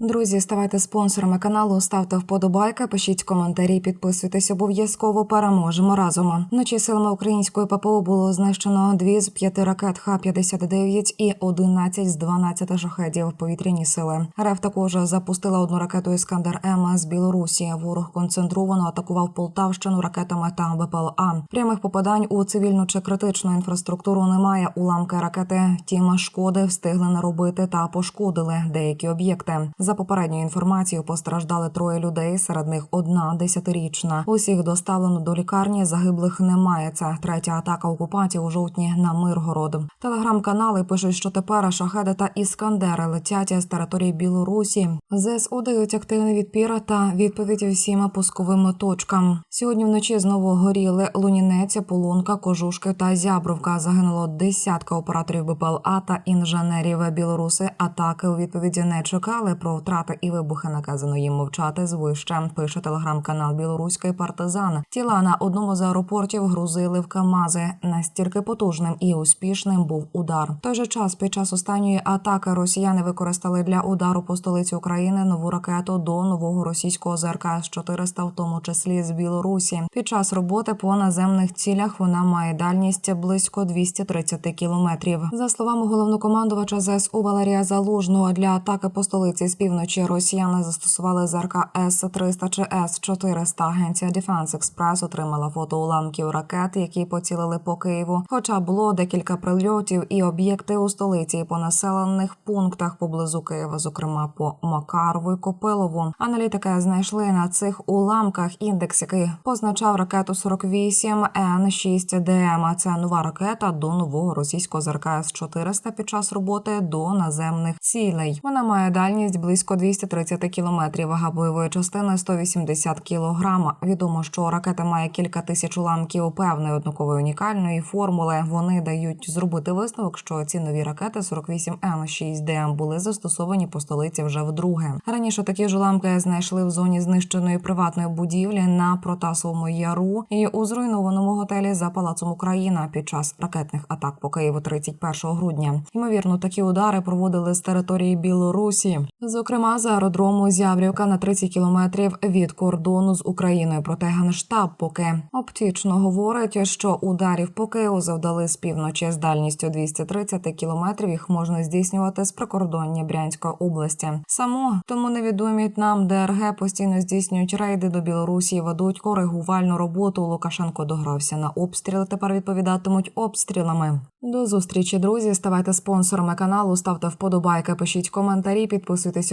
Друзі, ставайте спонсорами каналу, ставте вподобайки, пишіть коментарі, підписуйтесь обов'язково. Переможемо разом. Вночі силами української ППО було знищено дві з п'яти ракет Х-59 і 11 з 12 шахедів повітряні сили. РФ також запустила одну ракету Іскандер М з Білорусі. Ворог концентровано атакував Полтавщину ракетами та БПЛА. Прямих попадань у цивільну чи критичну інфраструктуру немає. Уламки ракети тіма шкоди встигли наробити та пошкодили деякі об'єкти. За попередньою інформацією постраждали троє людей. Серед них одна десятирічна. Усіх доставлено до лікарні. Загиблих немає. Це третя атака окупантів у жовтні на Миргород. Телеграм-канали пишуть, що тепер шахеди та іскандери летять з території Білорусі. ЗСУ дають активний відпір та відповідь всім пусковим точкам. Сьогодні вночі знову горіли Лунінець, Полунка, Кожушки та Зябровка. Загинуло десятка операторів БПЛА та інженерів. Білоруси атаки у відповіді не чекали. Про втрати і вибухи наказано їм мовчати звище. Пише телеграм-канал Білоруський партизан. Тіла на одному з аеропортів грузили в Камази. Настільки потужним і успішним був удар. Той же час під час останньої атаки росіяни використали для удару по столиці України нову ракету до нового російського ЗРК С-400, в тому числі з Білорусі. Під час роботи по наземних цілях вона має дальність близько 230 кілометрів. За словами головнокомандувача ЗСУ Валерія Залужного, для атаки по столиці з півночі росіяни застосували ЗРК С-300 чи С-400. Агенція Defense Express отримала фото уламків ракет, які поцілили по Києву. Хоча було декілька прильотів і об'єкти у столиці і по населених пунктах поблизу Києва, зокрема по Макарову і Копилову. Аналітики знайшли на цих уламках індекс, який позначав ракету 48 Н 6 ДМ. А Це нова ракета до нового російського ЗРК С-400 під час роботи до наземних цілей. Вона має дальність близько 230 кілометрів. Вага бойової частини 180 кілограм. Відомо, що ракета має кілька тисяч уламків певної однакової унікальної формули. Вони дають зробити висновок, що ці нові ракети 48 Н 6 ДМ були застосовані по столиці вже вдруге. Раніше такі ж уламки знайшли в зоні знищеної приватної будівлі на Протасовому яру і у зруйнованому готелі за палацом Україна під час ракетних атак по Києву 31 грудня. Ймовірно, такі удари проводили з території Білорусі, зокрема з аеродрому Зябрівка на 30 кілометрів від кордону з Україною. Проте генштаб поки оптично говорить, що ударів по Києву завдали з півночі з дальністю 230 кілометрів. Їх можна здійснювати з прикордоння Брянської області. Само тому невідомі нам ДРГ постійно здійснюють рейди до Білорусі, ведуть коригувальну роботу. Лукашенко догрався на обстріли. Тепер відповідатимуть обстрілами. До зустрічі, друзі. Ставайте спонсорами каналу, ставте вподобайки, пишіть коментарі, підписуйтесь